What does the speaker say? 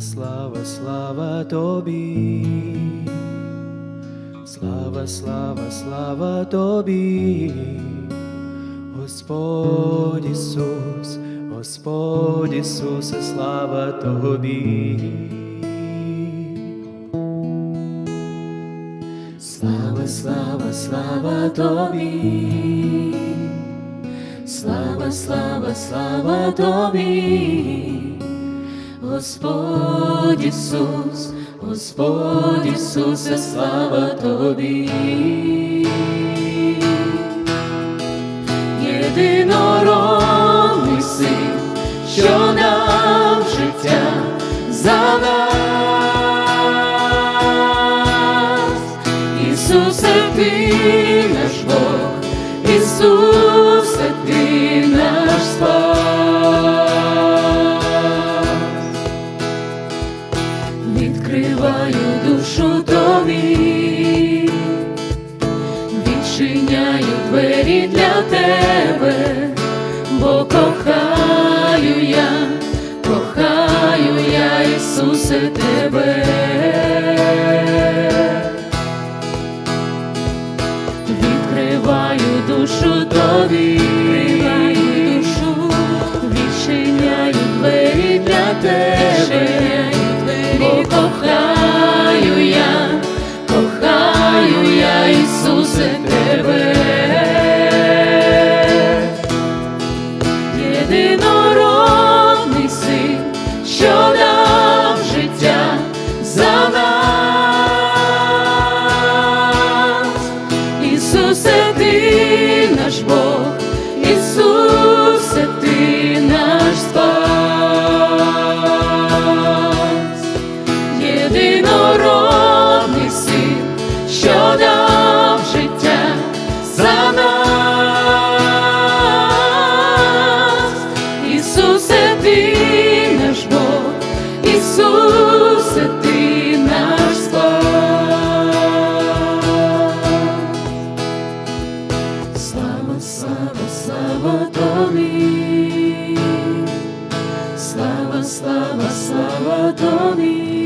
слава, слава тобі. Слава, слава, слава тобі, Господь Ісус, Господь Ісусе, слава тобі. Слава, слава, слава тобі. Слава, слава, слава тобі. Господь Ісус, Господь Ісусе, слава тобі. Єдинородний син, що дав життя за нас. Ісусе, ти наш Бог, Ісусе, Ісусе, тебе. тобі, слава, слава, слава тобі.